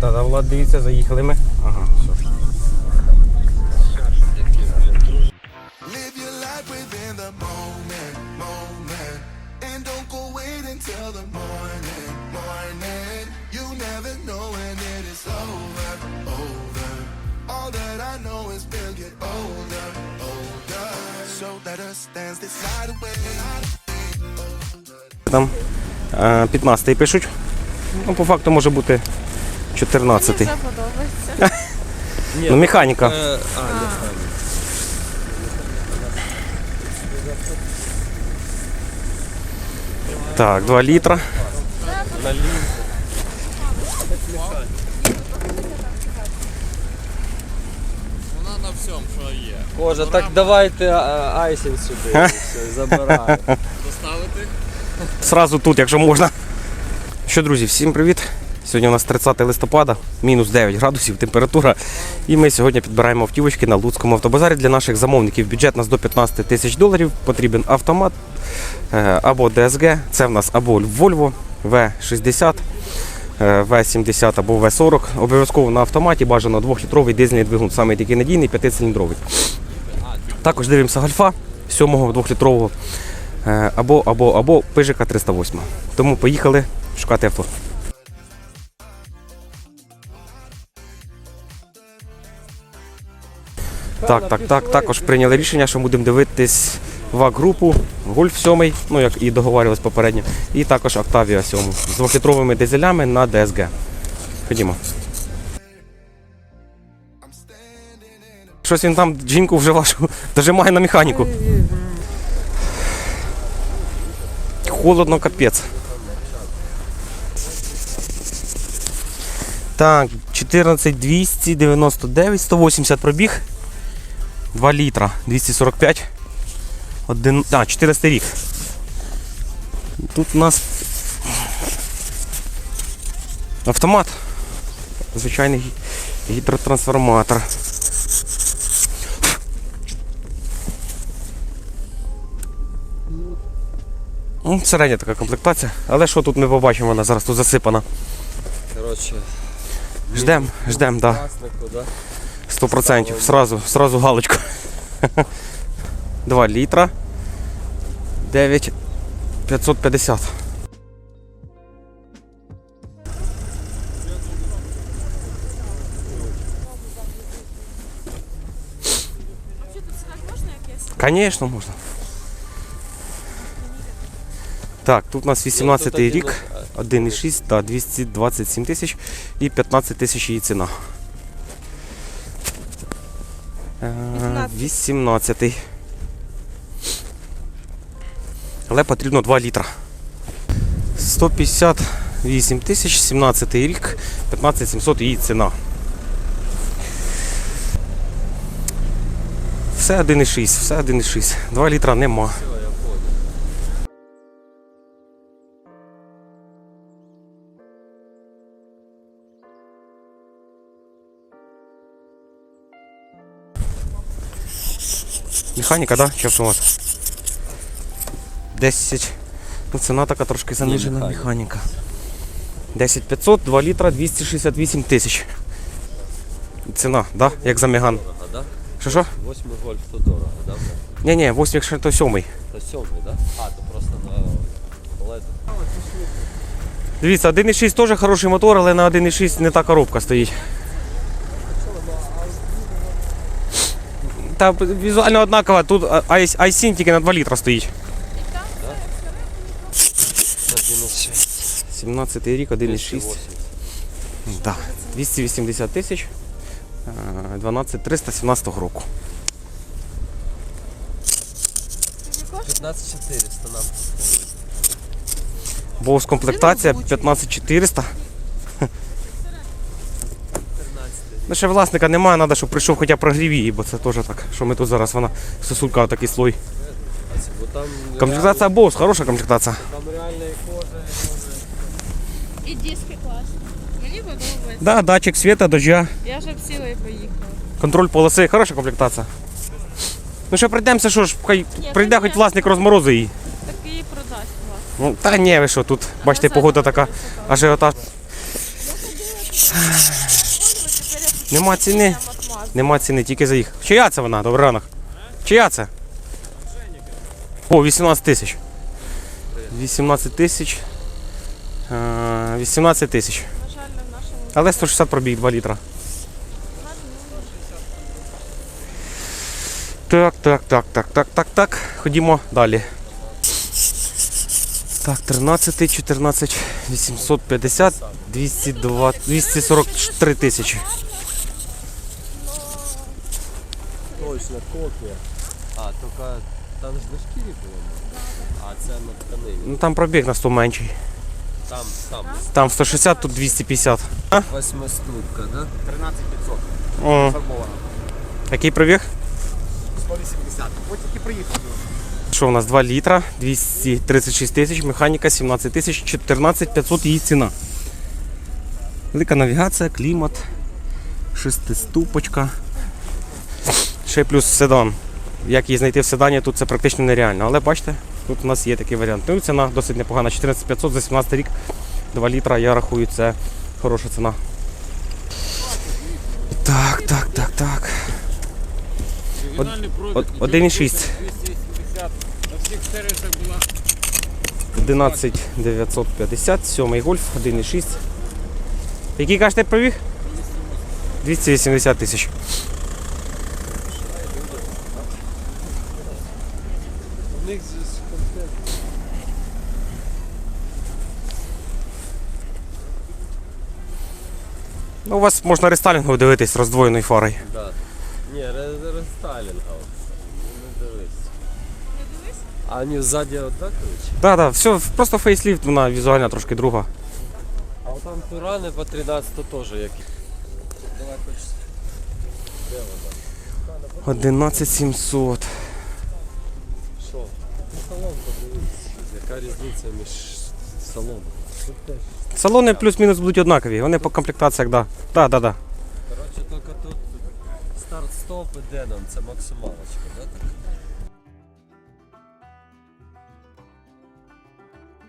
Та-да, Влад, дивіться, заїхали ми. Ага, все. Там е, 15 пишуть. Ну, по факту може бути 14. Мені подобається. Ну, механіка. Е, а. Так, 2 літра. Вона на всьому, що є. Кожа, так давайте а, айсінг сюди. і все, Забираю. Доставити? Сразу тут, якщо можна. Що, друзі, всім привіт. Сьогодні у нас 30 листопада, мінус 9 градусів температура. І ми сьогодні підбираємо автівочки на Луцькому автобазарі для наших замовників. Бюджет у нас до 15 тисяч доларів. Потрібен автомат е, або DSG. Це в нас або Volvo V60, е, V70 або V40. Обов'язково на автоматі бажано 2-літровий дизельний двигун, саме такий надійний 5-циліндровий. Також дивимося гальфа 7-го 2-літрового е, або, або, або пижика 308. Тому поїхали шукати авто. Так, так, так. Також прийняли рішення, що будемо дивитись ВАГ-групу, Гольф 7, ну як і договарювалися попередньо, і також Octavia 7 з двохлітровими дизелями на DSG. Ходімо. Щось він там жінку вже вашу дожимає на механіку. Холодно, капець. Так, 14 299, 180 пробіг. 2 літра, 245. Один, а, 400 рік. Тут у нас автомат. Звичайний гідротрансформатор. Ну, середня така комплектація. Але що тут ми побачимо, вона зараз тут засипана. Коротше, Ждем, ждем, власнику, да? Сто процентів. Сразу, сразу галочку. 2 літра. 9 550. Чи тут сідати можна якесь? Конечно, можна. Так, тут у нас 18 Ну, рік, один, 1,6, да, 227 тисяч і 15 тисяч її ціна. Е, 18. 18. Але потрібно 2 літра. 158 тисяч, 17 рік, 15 700 її ціна. Все 1,6, все 1,6. 2 літра нема. Механіка, да? Чи автомат? 10. Ну, ціна така трошки занижена механіка. механіка. 10 500, 2 літра, 268 тисяч. Ціна, да? Як за Меган. Що що? Восьмий гольф то дорого, да? Ні, ні, 8 якщо то 7. Та сьомий, да? А, то просто на балети. Дивіться, 1,6 теж хороший мотор, але на 1,6 не та коробка стоїть. Та візуально однакова, тут айсін тільки на 2 літра стоїть. 17 рік, 1,6. 280. Да, 280 тисяч. е, 12 317 року. 15 400 нам. Бовс комплектація 15400. 13. Ну ще власника немає, треба, щоб прийшов хоча б прогрів її, бо це теж так, що ми тут зараз вона сосулька такий слой. Комплектація Бовс, хороша комплектація. реально- Там реальної кожи. І диски класні. Мені подобається. Да, датчик світа, дождя, Я вже б сіла і поїхала. контроль полоси, хороша комплектація. Ну що прийдемося, що ж, хай прийде хоч власник розморозить її. Так її продасть вас. Ну, та ні, ви що, тут, бачите, погода така, ажіотаж. Нема ціни. Нема ціни, тільки заїхав. Чия це вона? Добрий ранок. Чия це? О, 18 тисяч. 18 тисяч. Е, 18 тисяч. На жаль, не в нашому. Але 160 пробіг 2 літра. Так, так, так, так, так, так, так. Ходімо далі. Так, 13, 14, 850, 202, 243 тисячі. Точно, копія. А, тільки там ж на шкірі було. А це на тканині. Ну там пробіг на 100 менший. Там, там. Там 160, тут 250. Восьмиступка, да? О. Який пробіг? 180. От тільки приїхав. Що у нас 2 літра, 236 тисяч, механіка 17 тисяч, 14 500 її ціна. Велика навігація, клімат, шестиступочка. Ще плюс седан. Як її знайти в седані, тут це практично нереально. Але бачите, тут у нас є такий варіант. Ну, ціна досить непогана. 14 500 за 17 рік, 2 літра, я рахую, це хороша ціна. Так, так, так, так. Оригінальний пробіг. 1,6. На всіх сервісах була 11 950, 7 гольф, 1,6. Який кажете пробіг? 280 тисяч. У них з конкретно. Ну, у вас можна рестайлінгу дивитись роздвоєною фарою. Да. Ні, ре- рестайлінга. Не дивись. Не дивись? А вони ззаді однакові? чи? Так, так, все, просто фейсліфт, вона візуально трошки друга. А от там турани по 13 теж які. Давай хоч. Де вона? 11700. Що? Ну, салон подивись. Яка різниця між салоном? Тут теж. Салони плюс-мінус будуть однакові, вони по комплектаціях, так. Да. Да, да, да. Коротше, тільки тут старт-стоп і Денон, це максималочка, да? так?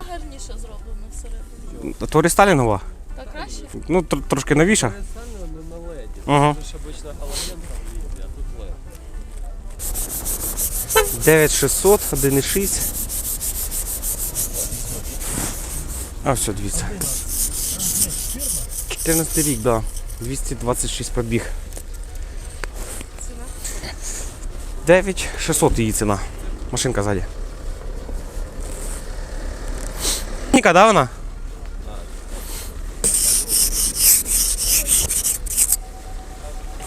Гарніше зроблено всередині. То рестайлінгова. Так краще? Ну, тр- трошки новіша. Пересального не на леді. Ага. Це ж обично галоген а тут лед. 9600, 1,6. А, все, дивіться. 14 рік, да. 226 пробіг. Ціна. 9600 її ціна. Машинка ззаді. Ніка, да вона?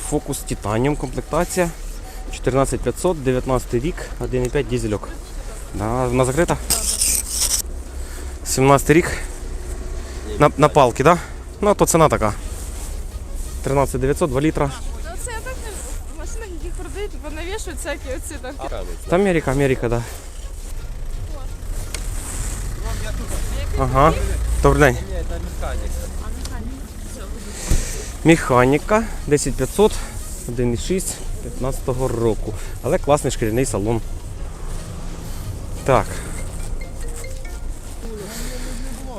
Фокус Титаніум комплектація. 14500, 19 рік, 1,5 дізельок. Да, вона закрита. 17 рік. На, на палки, да? Ну, а то ціна така. 13900, 2 літра. Ну це я так не машинах, яких продають, бо навішують всякі оці там. Та Америка, Америка, да. Ага. Добрий день. Механіка. Механіка 10500, 1,6 15 року. Але класний шкіряний салон. Так.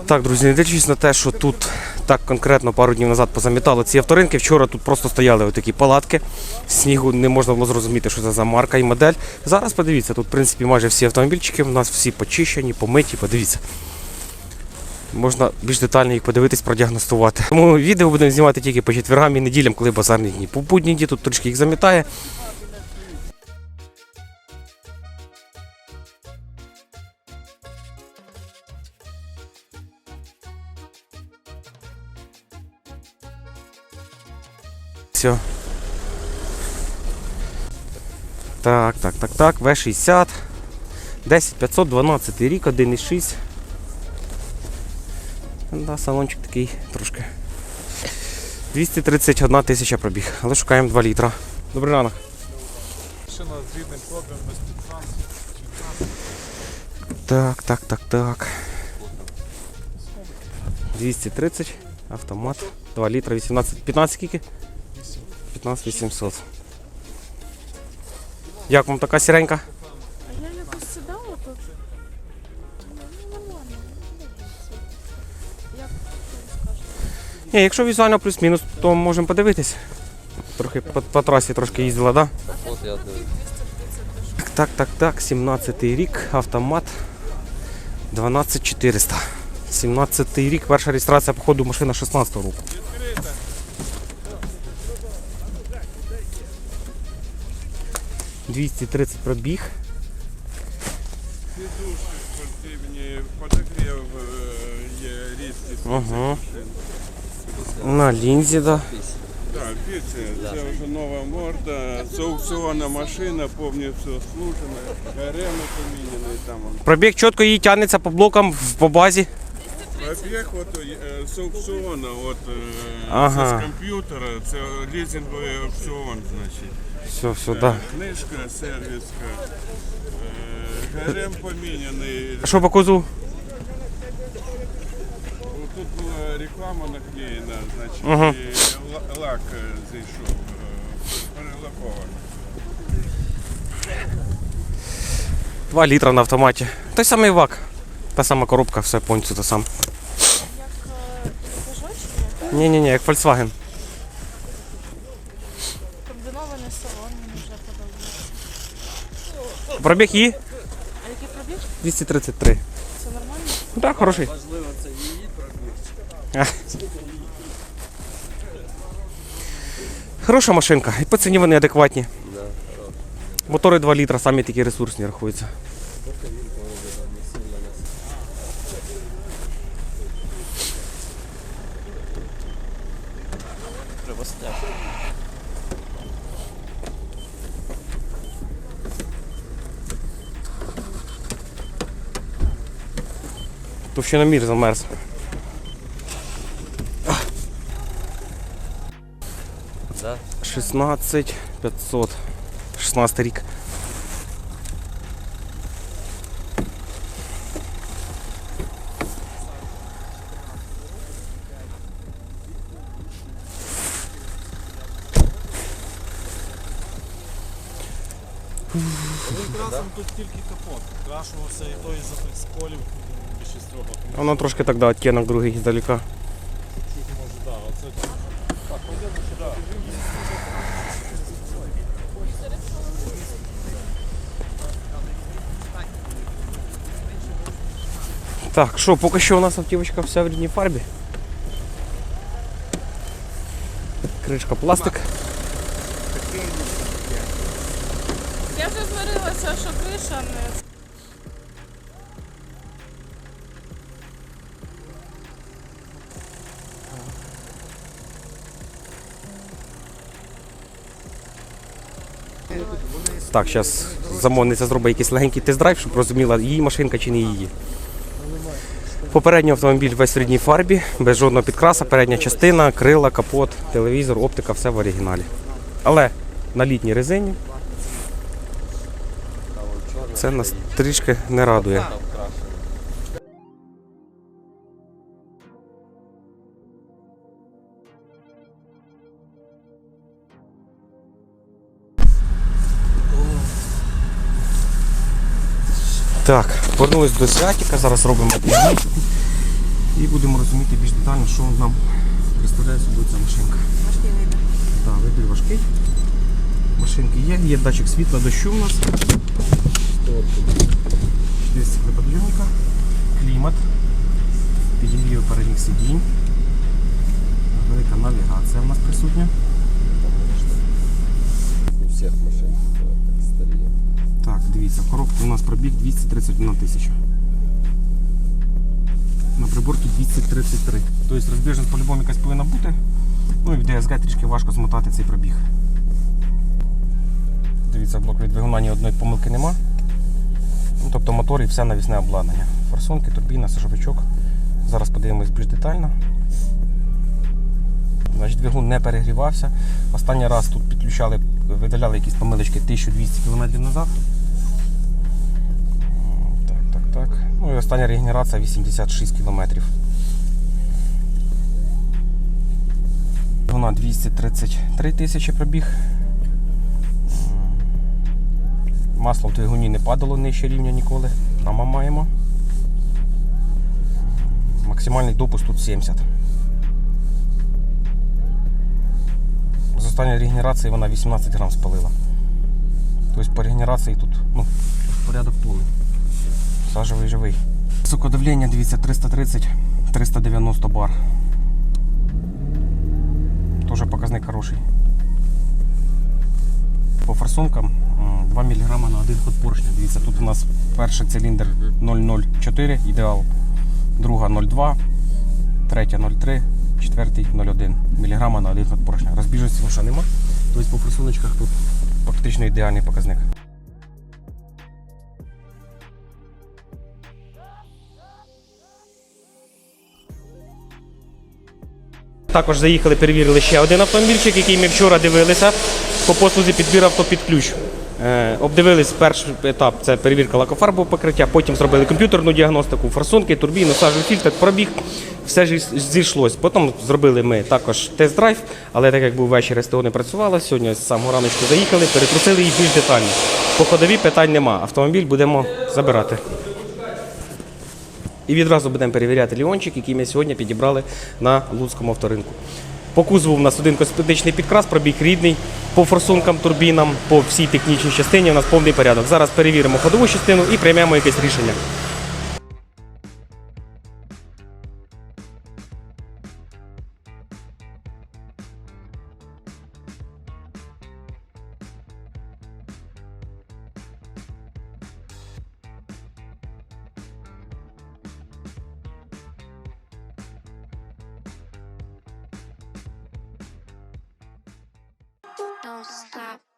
Так, друзі, не дивлячись на те, що тут так конкретно пару днів назад позамітали ці авторинки. Вчора тут просто стояли отакі палатки. Снігу не можна було зрозуміти, що це за марка і модель. Зараз подивіться, тут в принципі майже всі автомобільчики у нас всі почищені, помиті, подивіться. Можна більш детально їх подивитись, продіагностувати. Тому відео будемо знімати тільки по четвергам і неділям, коли базарні дні. По будні дні тут трішки їх замітає. Все. Так, так, так, так. В60. 10 512 рік, 1,6. Да, салончик такий трошки. 231 тисяча пробіг, але шукаємо 2 літра. Добрий ранок. Машина з рідним пробігом без підсанку. Так, так, так, так. 230, автомат, 2 літра, 18, 15 скільки? 15 800. Як вам така сіренька? А я якось сідала тут. Ну, нормально. Як ви скажете? Ні, якщо візуально плюс-мінус, то можемо подивитись. Трохи по, по трасі трошки їздила, так? Да? От я дивлюсь. Так, так, так, так, 17 рік, автомат 12400. 17 рік, перша реєстрація, походу, машина 16 року. «230 пробіг. Сідушки спортивні, подогрів є різні Ага. На лінзі, да. Так, дивіться, це вже нова морда, це аукціонна машина, повністю служена, гареми поміняні там. Пробіг чітко її тягнеться по блокам в- по базі. Пробіг от, е, з аукціону, от, е, Ага. це з комп'ютера, це лізинговий аукціон, значить. Все, все, да. Книжка, сервіска, е, гарем поміняний. Що по кузу? Тут була реклама наклеєна, значить, Ага. і лак е, зайшов, е, перелакований. 2 літра на автоматі. Той самий вак. Та сама коробка, все повністю саме. Пежо чи ні? Ні-ні-ні, як Volkswagen. Комбінований вже подобається. Пробіг її А який пробіг? 233. Це нормально? Ну так, хороший. Важливо, це її пробіг. Хороша машинка. І по ціні вони адекватні. Да. Мотори 2 літра, самі такі ресурсні рахуються. Поки він повинен там не сильно нас. Треба сняти. Товщиномір замерз. Да? 16 500. 16 рік. Красом тут тільки капот. Крашувався і той за тих сколів. Воно трошки так, да, оттінок другий здалека. Чуть може, да, оце Так, що, поки що у нас автівочка вся в рідній фарбі. Кришка пластик. Я вже змирилася, що криша не Так, зараз замовниця зробить якийсь легенький тест-драйв, щоб розуміла, її машинка чи не її. Попередній автомобіль весь в середній фарбі, без жодного підкраса, передня частина, крила, капот, телевізор, оптика, все в оригіналі. Але на літній резині це нас трішки не радує. Так, повернулись до Святіка, зараз робимо об'їзд і будемо розуміти більш детально, що нам представляє собою ця машинка. Важкий вибір. Так, вибір важкий. Машинки є, є датчик світла, дощу у нас. 4 стеклоподйомника, клімат, підігрів передніх сидінь. Велика навігація у нас присутня. У всіх машин так старі. Так, дивіться, в коробці у нас пробіг 231 тисяча. На приборці 233. Тобто розбіжність по-любому якась повинна бути. Ну і в DSG трішки важко змотати цей пробіг. Дивіться, блок від двигуна ні одної помилки нема. Ну, тобто мотор і все навісне обладнання. Форсунки, турбіна, сажовичок. Зараз подивимось більш детально. Значить, двигун не перегрівався. Останній раз тут підключали, видаляли якісь помилочки 1200 км назад. Так. Ну і остання регенерація 86 км. Вона 233 тисячі пробіг. Масло в двигуні не падало нижче рівня ніколи. Там маємо. Максимальний допуск тут 70. останній регенерації вона 18 грам спалила. Тобто по регенерації тут ну, порядок повний. Сажевий живий. Сокодавлення, дивіться, 330, 390 бар. Тоже показник хороший. По форсункам 2 мг на один ход поршня. Дивіться, тут у нас перший циліндр 004 ідеал, друга 0,2, третя 0,3, четвертий 0,1 мг на один ход поршня. Розбіжності лише нема. Тобто по форсуночках тут практично ідеальний показник. Також заїхали, перевірили ще один автомобільчик, який ми вчора дивилися по послузі підбір авто під ключ. Е, обдивились перший етап це перевірка лакофарбового покриття, потім зробили комп'ютерну діагностику, форсунки, турбіну, сажевий фільтр, пробіг. Все ж зійшлось. Потім зробили ми також тест-драйв, але так як був вечір, СТО не працювало. Сьогодні з самого раночку заїхали, перетрусили їх більш детально. По ходові питань нема. Автомобіль будемо забирати. І відразу будемо перевіряти ліончик, який ми сьогодні підібрали на Луцькому авторинку. По кузову у нас один косметичний підкрас, пробіг рідний, по форсункам, турбінам, по всій технічній частині у нас повний порядок. Зараз перевіримо ходову частину і приймемо якесь рішення. Don't stop.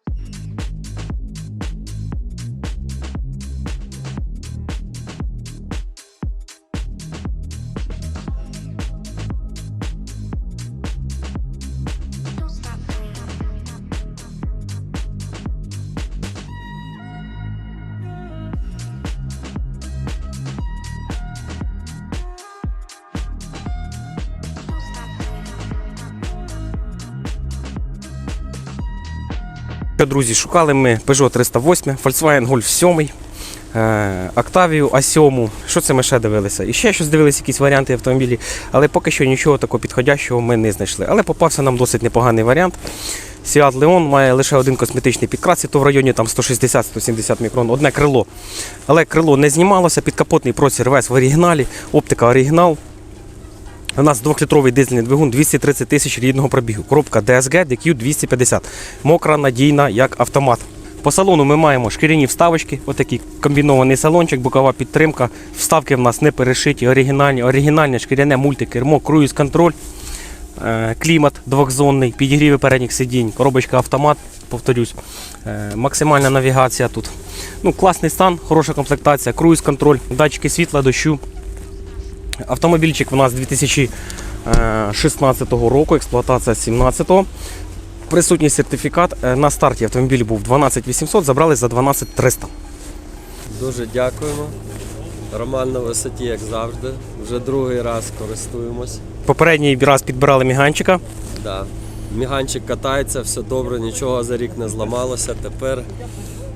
Друзі, шукали ми Peugeot 308, Volkswagen Golf 7, е, Octavia A7. Що це ми ще дивилися? І ще щось дивилися, якісь варіанти автомобілів, але поки що нічого такого підходящого ми не знайшли. Але попався нам досить непоганий варіант. Seat Leon має лише один косметичний підкрас, і то в районі там 160-170 мікрон, одне крило. Але крило не знімалося, підкапотний простір весь в оригіналі, оптика оригінал. У нас двохлітровий дизельний двигун 230 тисяч рідного пробігу. Коробка DSG DQ 250. Мокра, надійна, як автомат. По салону ми маємо шкіряні вставочки, отакий комбінований салончик, бокова підтримка. Вставки в нас не перешиті, оригінальні, оригінальне шкіряне мультикермо, круїз контроль, е, клімат двохзонний, підігріви передніх сидінь, коробочка автомат, повторюсь. Е, Максимальна навігація тут. Ну, класний стан, хороша комплектація, круїз контроль, датчики світла, дощу. Автомобільчик у нас 2016 року, експлуатація 17-го. Присутній сертифікат. Е, На старті автомобіль був 12800, забрали за 12300. Дуже дякуємо. Роман на висоті, як завжди. Вже другий раз користуємось. Попередній раз підбирали міганчика. Да. Міганчик катається, все добре, нічого за рік не зламалося. Тепер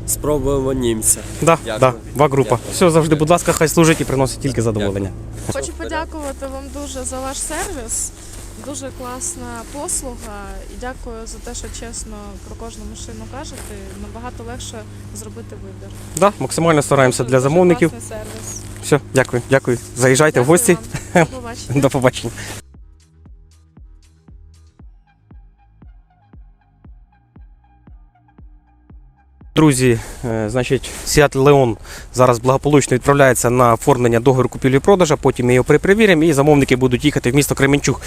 спробуємо німця. Да, Дякую. да, ва-група. Дякую. Все, завжди, будь ласка, хай служить і приносить тільки задоволення. Хочу подякувати вам дуже за ваш сервіс. Дуже класна послуга і дякую за те, що чесно про кожну машину кажете. Набагато легше зробити вибір. Да, максимально стараємося Дуже- для дуже замовників. класний сервіс. Все, дякую, дякую. Заїжджайте в гості. вам. До побачення. До побачення. Друзі, е, значить, Seat Leon зараз благополучно відправляється на оформлення договору купівлі-продажа, потім ми його перепровіримо і замовники будуть їхати в місто Кременчуг.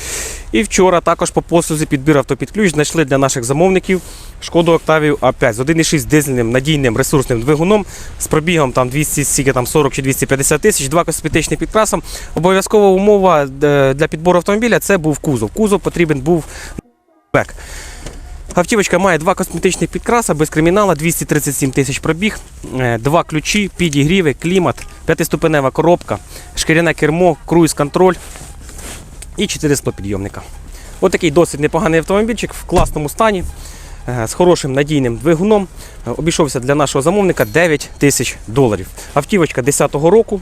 І вчора також по послузі підбір авто під ключ знайшли для наших замовників шкоду Octavia A5 з 1,6 дизельним надійним ресурсним двигуном з пробігом там 200, скільки там 40 чи 250 тисяч, два косметичних підкрасом. Обов'язкова умова е, для підбору автомобіля це був кузов. Кузов потрібен був бек. Автівочка має два косметичних підкраса, без кримінала, 237 тисяч пробіг, е, два ключі, підігріви, клімат, п'ятиступенева коробка, шкіряне кермо, круїз-контроль і 4 склопідйомника. Ось такий досить непоганий автомобільчик в класному стані, е, з хорошим надійним двигуном. Е, Обійшовся для нашого замовника 9 тисяч доларів. Автівочка 10-го року.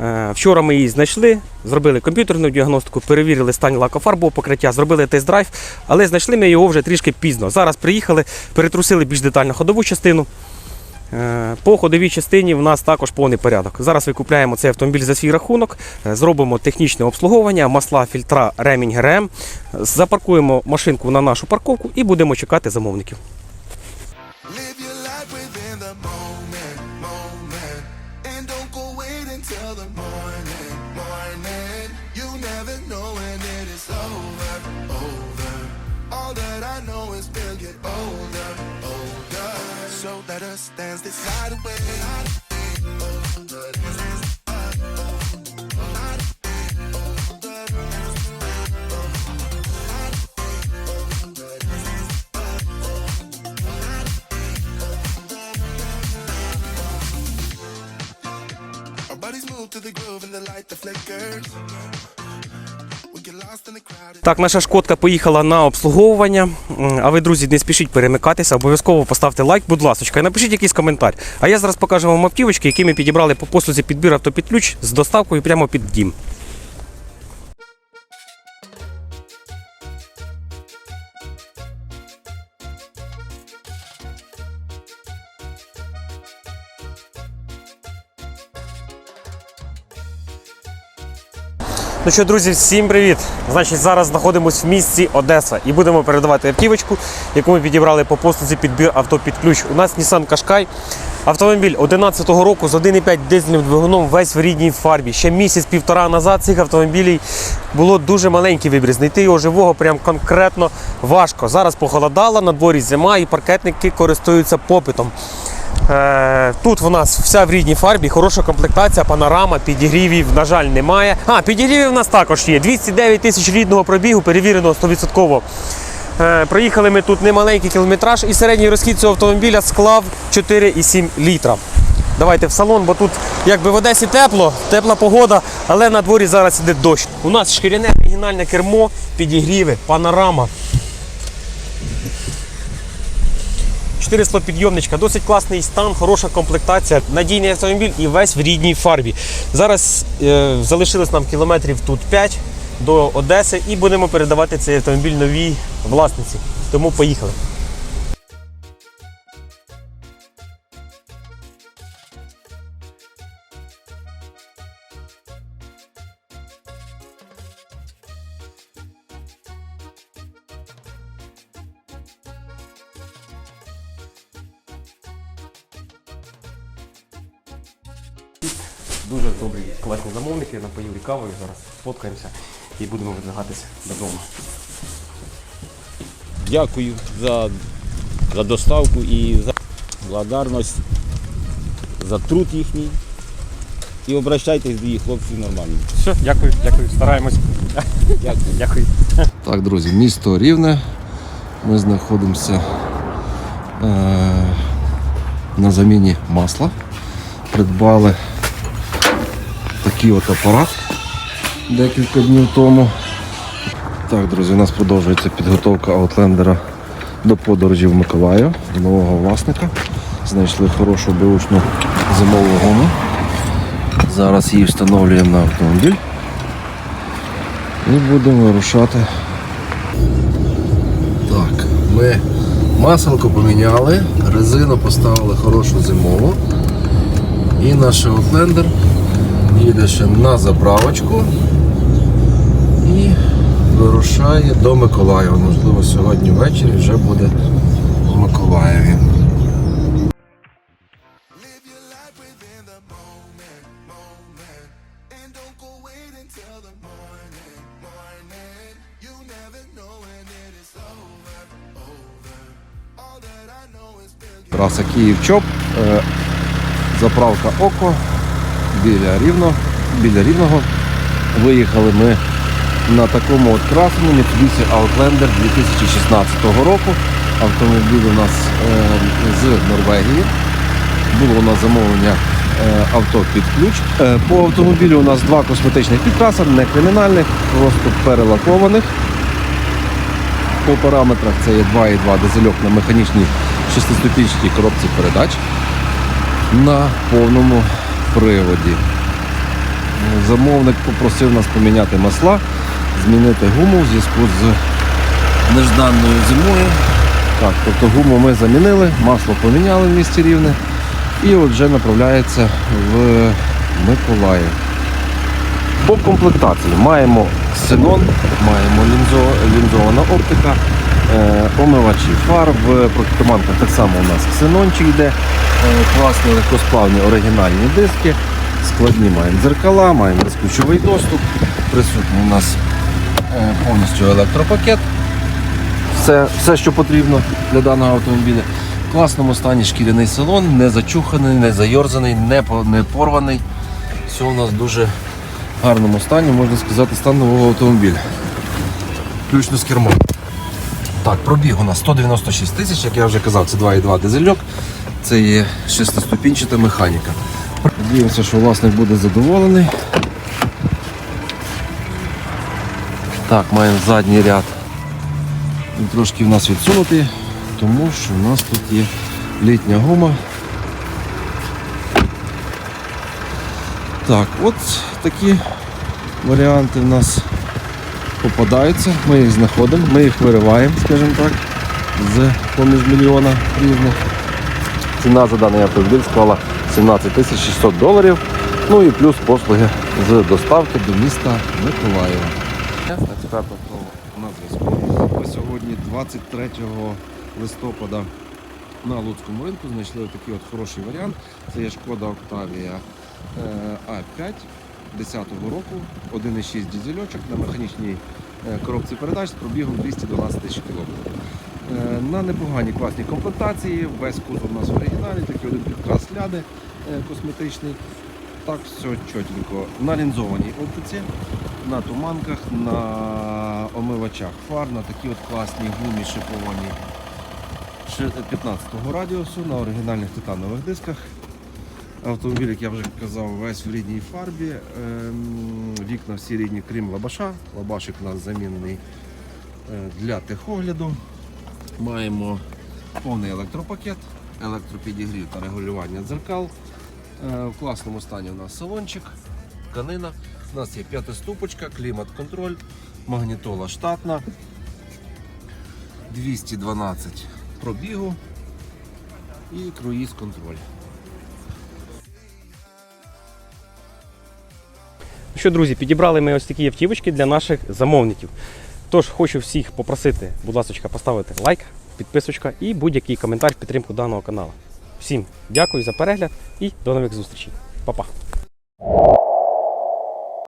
Е, Вчора ми її знайшли, зробили комп'ютерну діагностику, перевірили стан лакофарбового покриття, зробили тест-драйв, але знайшли ми його вже трішки пізно. Зараз приїхали, перетрусили більш детально ходову частину. Е, По ходовій частині в нас також повний порядок. Зараз викупляємо цей автомобіль за свій рахунок, е, зробимо технічне обслуговування, масла, фільтра, ремінь ГРМ, запаркуємо машинку на нашу парковку і будемо чекати замовників. Так, наша шкодка поїхала на обслуговування. А ви, друзі, не спішіть перемикатися. Обов'язково поставте лайк, будь ласка, і напишіть якийсь коментар. А я зараз покажу вам автівочки, які ми підібрали по послузі підбір автопідключ з доставкою прямо під дім. Ну що, друзі, всім привіт! Значить, зараз знаходимося в місті Одеса і будемо передавати автівочку, яку ми підібрали по послузі підбір авто під ключ. У нас Nissan Qashqai. Автомобіль 11-го року з 1,5 дизельним двигуном весь в рідній фарбі. Ще місяць-півтора назад цих автомобілів було дуже маленький вибір. Знайти його живого прям конкретно важко. Зараз похолодало, на дворі зима і паркетники користуються попитом. Е, Тут в нас вся в рідній фарбі, хороша комплектація, панорама, підігрівів, на жаль, немає. А, підігрівів в нас також є. 209 тисяч рідного пробігу, перевірено 100%. Е, Проїхали ми тут немаленький кілометраж і середній розхід цього автомобіля склав 4,7 літра. Давайте в салон, бо тут якби в Одесі тепло, тепла погода, але на дворі зараз іде дощ. У нас шкіряне оригінальне кермо, підігріви, панорама. 4 підйомничка, досить класний стан, хороша комплектація, надійний автомобіль і весь в рідній фарбі. Зараз е, залишилось нам кілометрів тут 5 до Одеси і будемо передавати цей автомобіль новій власниці. Тому поїхали. Дуже добрі, класні замовники, напоїли кавою. Зараз фоткаємося і будемо видвигатися додому. Дякую за, за доставку і за благодарність за труд їхній. І обращайтесь до їх хлопців нормально. Все, дякую, дякую, стараємось. Дякую. Дякую. Так, друзі, місто Рівне. Ми знаходимося е, на заміні масла. Придбали такий от апарат декілька днів тому. Так, друзі, у нас продовжується підготовка аутлендера до подорожі в Миколаїв, нового власника. Знайшли хорошу беушну зимову гуму. Зараз її встановлюємо на автомобіль. І будемо вирушати так, ми маселко поміняли, резину поставили хорошу зимову. І наш аутлендер їде ще на заправочку і вирушає до Миколаєва. Можливо, сьогодні ввечері вже буде в Миколаєві. Траса Київ-Чоп, е, заправка Око біля, Рівно, біля Рівного. Виїхали ми на такому от красеному Mitsubishi Outlander 2016 року. Автомобіль у нас е, з Норвегії. Було у нас замовлення е, авто під ключ. Е, по автомобілю у нас два косметичних підкраса, не кримінальних, просто перелакованих. По параметрах це є 2,2 дизельок на механічній шестиступінчатій коробці передач на повному приводі. Замовник попросив нас поміняти масла, змінити гуму в зв'язку з нежданною зимою. Так, тобто гуму ми замінили, масло поміняли в місті Рівне і от вже направляється в Миколаїв. По комплектації маємо ксенон, маємо лінзо, лінзована оптика, е, омивачі фар, в протитуманках так само у нас ксенончик йде, е, класні легкосплавні оригінальні диски, складні маємо дзеркала, маємо безключовий доступ, присутній у нас е, повністю електропакет. Все, все, що потрібно для даного автомобіля. В класному стані шкіряний салон, не зачуханий, не зайорзаний, не, не порваний. Все у нас дуже гарному стані, можна сказати, стан нового автомобіля. Включно з кермом. Так, пробіг у нас 196 тисяч, як я вже казав, це 2,2 дизельок, це є шестиступінчата механіка. Надіємося, що власник буде задоволений. Так, маємо задній ряд. Він трошки в нас відсунутий, тому що в нас тут є літня гума. Так, от такі варіанти в нас попадаються. Ми їх знаходимо, ми їх вириваємо, скажімо так, з поміж мільйона різних. Ціна за даний автомобіль склала 17 тисяч 600 доларів. Ну і плюс послуги з доставки до міста Миколаєва. А тепер попробуємо на зв'язку. Ми сьогодні 23 листопада на Луцькому ринку знайшли такий от хороший варіант. Це є шкода Октавія А5 10-го року, 1,6 дізельочок на механічній е, коробці передач з пробігом 212 тисяч кілометрів. Е, На непоганій класній комплектації, весь кузов у нас в оригіналі, такий один підкрас ляди е, косметичний. Так, все чотенько. На лінзованій оптиці, на туманках, на омивачах фар, на такі от класні гумі шиповані 15-го радіусу на оригінальних титанових дисках. Автомобіль, як я вже казав, весь в рідній фарбі. Ем, Вікна всі рідні, крім лабаша. Лабашик у нас замінений е, для техогляду. Маємо повний електропакет, електропідігрів та регулювання дзеркал. Е, В класному стані у нас салончик, тканина. У нас є п'ятиступочка, клімат-контроль, магнітола штатна, 212 пробігу і круїз-контроль. Що, друзі, підібрали ми ось такі автівочки для наших замовників. Тож хочу всіх попросити, будь ласка, поставити лайк, підписочка і будь-який коментар в підтримку даного каналу. Всім дякую за перегляд і до нових зустрічей. Па-па!